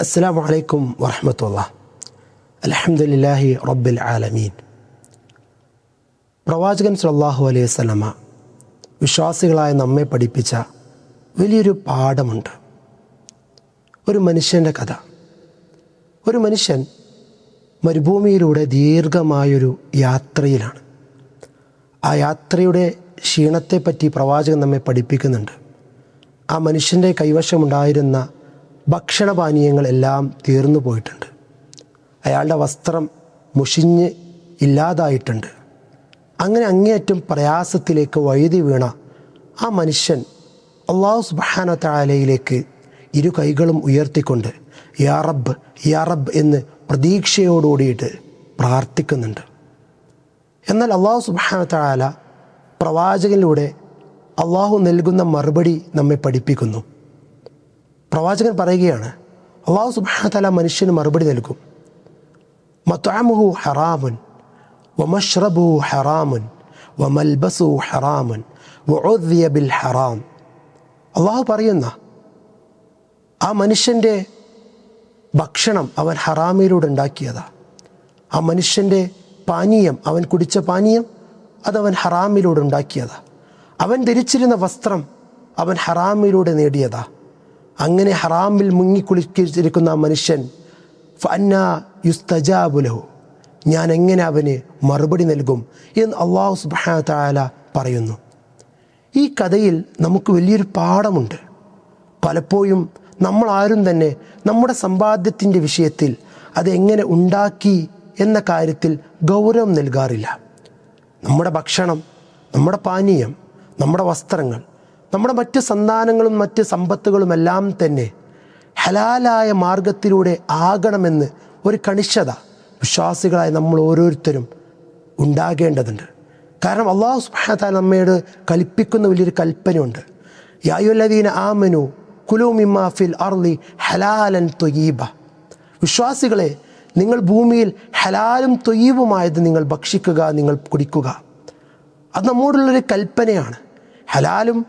അസ്സാം വലൈക്കും الحمد അലഹമുല്ലാഹി റബ്ബിൽ ആലമീൻ. പ്രവാചകൻ സല്ലാഹു അലൈഹി സ്വലമ വിശ്വാസികളായ നമ്മെ പഠിപ്പിച്ച വലിയൊരു പാഠമുണ്ട്. ഒരു മനുഷ്യന്റെ കഥ. ഒരു മനുഷ്യൻ മരുഭൂമിയിലൂടെ ദീർഘമായൊരു യാത്രയിലാണ്. ആ യാത്രയുടെ ക്ഷീണത്തെപ്പറ്റി പ്രവാചകൻ നമ്മെ പഠിപ്പിക്കുന്നുണ്ട്. ആ മനുഷ്യന്റെ കൈവശമുണ്ടായിരുന്ന ഭക്ഷണപാനീയങ്ങളെല്ലാം തീർന്നു പോയിട്ടുണ്ട്. അയാളുടെ വസ്ത്രം മുഷിഞ്ഞ് ഇല്ലാതായിട്ടുണ്ട്. അങ്ങനെ അങ്ങേയറ്റം പ്രയാസത്തിലേക്ക് വഴുതി വീണ ആ മനുഷ്യൻ അള്ളാഹു സുബാന താലയിലേക്ക് ഇരു കൈകളും ഉയർത്തിക്കൊണ്ട് യാ റബ്ബ് യാ റബ്ബ് എന്ന് പ്രതീക്ഷയോടുകൂടിയിട്ട് പ്രാർത്ഥിക്കുന്നുണ്ട്. എന്നാൽ അള്ളാഹു സുബാന താല പ്രവാചകനിലൂടെ അള്ളാഹു നൽകുന്ന മറുപടി നമ്മെ പഠിപ്പിക്കുന്നു. പ്രവാചകൻ പറയുകയാണ് അള്ളാഹു സുബാനത്തല താല മനുഷ്യന് മറുപടി നൽകും. മത്താമുഹു ഹറാമുൻ വമഷ്റബു ഹറാമുൻ വമൽബസു ഹറാമുൻ ബിൽ ഹറാം. അള്ളാഹു പറയുന്ന ആ മനുഷ്യന്റെ ഭക്ഷണം അവൻ ഹറാമിലൂടെ ഉണ്ടാക്കിയതാ. ആ മനുഷ്യന്റെ പാനീയം അവൻ കുടിച്ച പാനീയം അതവൻ ഹറാമിലൂടെ ഉണ്ടാക്കിയതാ. അവൻ ധരിച്ചിരുന്ന വസ്ത്രം അവൻ ഹറാമിലൂടെ നേടിയതാ. അങ്ങനെ ഹറാമിൽ മുങ്ങിക്കുളിച്ചിരിക്കുന്ന മനുഷ്യൻ ഫന്ന യുസ്തജാബുലഹു ഞാൻ എങ്ങനെ അവന് മറുപടി നൽകും എന്ന് അള്ളാഹു താല പറയുന്നു. ഈ കഥയിൽ നമുക്ക് വലിയൊരു പാഠമുണ്ട്. പലപ്പോഴും നമ്മൾ ആരും തന്നെ നമ്മുടെ സമ്പാദ്യത്തിന്റെ വിഷയത്തിൽ അതെങ്ങനെ ഉണ്ടാക്കി എന്ന കാര്യത്തിൽ ഗൗരവം നൽകാറില്ല. നമ്മുടെ ഭക്ഷണം നമ്മുടെ പാനീയം നമ്മുടെ വസ്ത്രങ്ങൾ നമ്മുടെ മറ്റ് സന്താനങ്ങളും മറ്റ് സമ്പത്തുകളുമെല്ലാം തന്നെ ഹലാലായ മാർഗത്തിലൂടെ ആകണമെന്ന് ഒരു കണിശത വിശ്വാസികളായ നമ്മൾ ഓരോരുത്തരും ഉണ്ടാകേണ്ടതുണ്ട്. കാരണം അള്ളാഹു സുബാന നമ്മയോട് കൽപ്പിക്കുന്ന വലിയൊരു കൽപ്പനയുണ്ട്. യായുല്ലദീന ആമനു കുലു മിമാഫിൽ അർലി ഹലാലൻ തൊയ്യീബ. വിശ്വാസികളെ നിങ്ങൾ ഭൂമിയിൽ ഹലാലും തൊയ്യീവുമായത് നിങ്ങൾ ഭക്ഷിക്കുക നിങ്ങൾ കുടിക്കുക. അത് നമ്മോടുള്ളൊരു കൽപ്പനയാണ്. ഹലാലും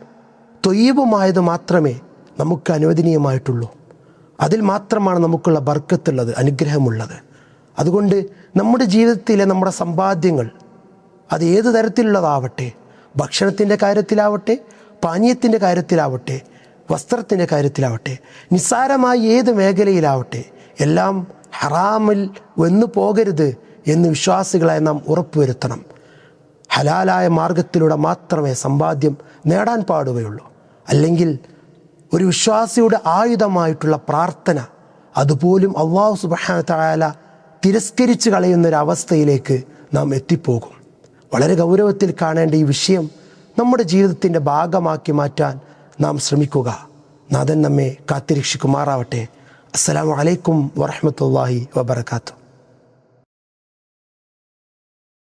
തൊയ്യബുമായത് മാത്രമേ നമുക്ക് അനുവദനീയമായിട്ടുള്ളൂ. അതിൽ മാത്രമാണ് നമുക്കുള്ള ബർക്കത്തുള്ളത് അനുഗ്രഹമുള്ളത്. അതുകൊണ്ട് നമ്മുടെ ജീവിതത്തിലെ നമ്മുടെ സമ്പാദ്യങ്ങൾ അത് ഏത് തരത്തിലുള്ളതാവട്ടെ ഭക്ഷണത്തിന്റെ കാര്യത്തിലാവട്ടെ പാനീയത്തിന്റെ കാര്യത്തിലാവട്ടെ വസ്ത്രത്തിന്റെ കാര്യത്തിലാവട്ടെ നിസ്സാരമായ ഏത് മേഖലയിലാവട്ടെ എല്ലാം ഹറാമിൽ വന്നു പോകരുത് എന്ന് വിശ്വാസികളായി നാം ഉറപ്പുവരുത്തണം. ഹലാലായ മാർഗത്തിലൂടെ മാത്രമേ സമ്പാദ്യം നേടാൻ പാടുകയുള്ളൂ. അല്ലെങ്കിൽ ഒരു വിശ്വാസിയുടെ ആയുധമായിട്ടുള്ള പ്രാർത്ഥന അതുപോലും അള്ളാഹു സുബാന തായാല തിരസ്കരിച്ച് കളയുന്നൊരവസ്ഥയിലേക്ക് നാം എത്തിപ്പോകും. വളരെ ഗൗരവത്തിൽ കാണേണ്ട ഈ വിഷയം നമ്മുടെ ജീവിതത്തിന്റെ ഭാഗമാക്കി മാറ്റാൻ നാം ശ്രമിക്കുക. നാഥൻ നമ്മെ കാത്തിരക്ഷിക്കുമാറാവട്ടെ. അസ്സലാമു അലൈക്കും വറഹമത്തല്ലാഹി വബർക്കാത്തു